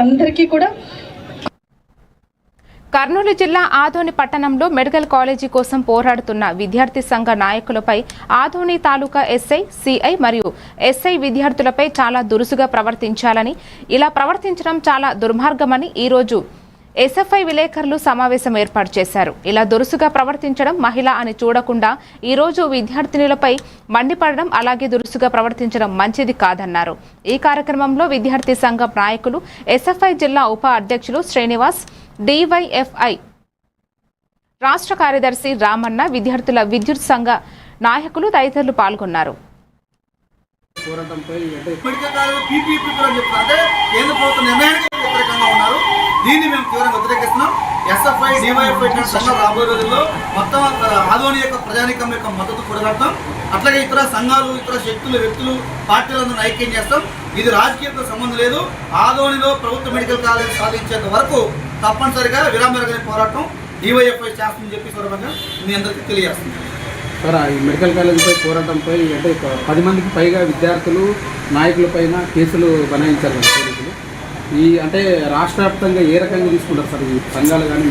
అందరికీ కూడా కర్నూలు జిల్లా ఆదోని పట్టణంలో మెడికల్ కాలేజీ కోసం పోరాడుతున్న విద్యార్థి సంఘ నాయకులపై ఆదోని తాలూకా ఎస్ఐ సిఐ మరియు ఎస్ఐ విద్యార్థులపై చాలా దురుసుగా ప్రవర్తించాలని ఇలా ప్రవర్తించడం చాలా దుర్మార్గమని ఈరోజు ఎస్ఎఫ్ఐ విలేకరులు సమావేశం ఏర్పాటు చేశారు. ఇలా దురుసుగా ప్రవర్తించడం మహిళ అని చూడకుండా ఈరోజు విద్యార్థినులపై మండిపడడం అలాగే దురుసుగా ప్రవర్తించడం మంచిది కాదన్నారు. ఈ కార్యక్రమంలో విద్యార్థి సంఘం నాయకులు ఎస్ఎఫ్ఐ జిల్లా ఉప అధ్యక్షులు శ్రీనివాస్ డివైఎఫ్ఐ రాష్ట్ర కార్యదర్శి రామన్న విద్యార్థుల విద్యుత్ సంఘ నాయకులు తదితరులు పాల్గొన్నారు. పోరాటంపై అంటే మెడికల్ కాలేజ్ పీపీపీ అని కేంద్ర ప్రభుత్వ నిర్ణయానికి వ్యతిరేకంగా ఉన్నారు దీన్ని మేము తీవ్రంగా వ్యతిరేకిస్తున్నాం ఎస్ఎఫ్ఐ డివైఎఫ్ఐ సంఘం రాబోయే రోజుల్లో మొత్తం ఆదోని యొక్క ప్రజానికం యొక్క మద్దతు కూడగడతాం. అట్లాగే ఇతర సంఘాలు ఇతర శక్తులు వ్యక్తులు పార్టీలందరూ ఐక్యం చేస్తాం. ఇది రాజకీయంతో సంబంధం లేదు. ఆదోనిలో ప్రభుత్వ మెడికల్ కాలేజ్ సాధించేంత వరకు తప్పనిసరిగా విరామరగని పోరాటం డివైఎఫ్ఐ చేస్తుందని చెప్పి సందర్భంగా మీ అందరికీ తెలియజేస్తుంది సార్ ఈ మెడికల్ కాలేజీపై పోరాటంపై అంటే పది మందికి పైగా విద్యార్థులు నాయకులపైన కేసులు బనాయించారు పోలీసులు. ఈ అంటే రాష్ట్ర వ్యాప్తంగా ఏ రకంగా తీసుకుంటారు సార్ ఈ సంఘాలు కానీ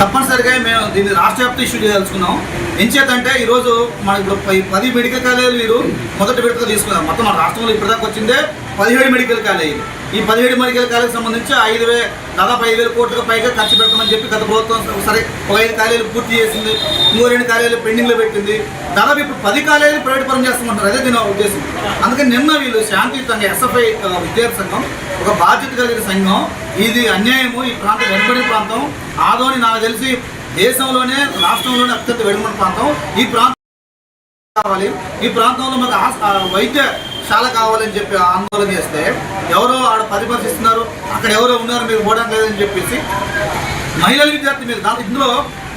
తప్పనిసరిగా మేము దీన్ని రాష్ట్ర వ్యాప్త ఇష్యూ చేయదలుచుకున్నాం ఎంచేతంటే ఈరోజు మన ఇప్పుడు పది మెడికల్ కాలేజీలు మీరు మొదటి విడత తీసుకున్నారు. మొత్తం మన రాష్ట్రంలో ఇప్పటిదాకా వచ్చిందే పదిహేడు మెడికల్ కాలేజీలు ఈ పదిహేడు మెడికల్ కాలేజీకి సంబంధించి ఐదు వే దాదాపు ఐదు వేల కోట్లకు పైగా ఖర్చు పెడతామని చెప్పి గత ప్రభుత్వం సరే ఒక ఐదు కాలేజీలు పూర్తి చేసింది. ఇంకో రెండు కాలేజీలు పెండింగ్లో పెట్టింది. దాదాపు ఇప్పుడు పది కాలేజీలు ప్రైవేట్ పరం చేస్తామంటారు అదే దీని ఉద్దేశం. అందుకని నిన్న వీళ్ళు శాంతియుతంగా ఎస్ఎఫ్ఐ విద్యార్థి సంఘం ఒక బాధ్యత కలిగిన సంఘం ఇది అన్యాయము. ఈ ప్రాంతం వెనుకబడిన ప్రాంతం. ఆదోని నాకు తెలిసి దేశంలోనే రాష్ట్రంలోనే అత్యంత వెనుకబడిన ప్రాంతం. ఈ ప్రాంతం కావాలి. ఈ ప్రాంతంలో మాకు వైద్య చాలా కావాలని చెప్పి ఆందోళన చేస్తే ఎవరో ఆడ పరిపరిస్తున్నారు అక్కడ ఎవరో ఉన్నారు మీరు పోవడానికి లేదని చెప్పేసి మహిళల విద్యార్థి మీద దాని ఇందులో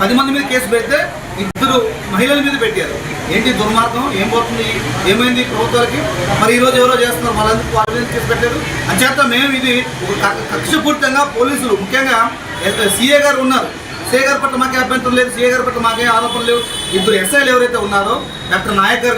పది మంది మీద కేసు పెడితే ఇద్దరు మహిళల మీద పెట్టారు. ఏంటి దుర్మార్గం? ఏం పోతుంది? ఏమైంది ప్రభుత్వాలకి? మరి ఈ రోజు ఎవరో చేస్తున్నారు? వాళ్ళందరికీ వాళ్ళ మీద కేసు పెట్టారు. అంచేత మేము ఇది ఒక కక్షపూరితంగా పోలీసులు ముఖ్యంగా సిఏ గారు ఉన్నారు. సీఏ గారి పట్ల మాకే అభ్యంతరం లేదు సీఏ గారి పట్ల మాకే ఆరోపణలు లేవు. ఇద్దరు ఎస్ఐలు ఎవరైతే ఉన్నారో డాక్టర్ నాయక్ గారు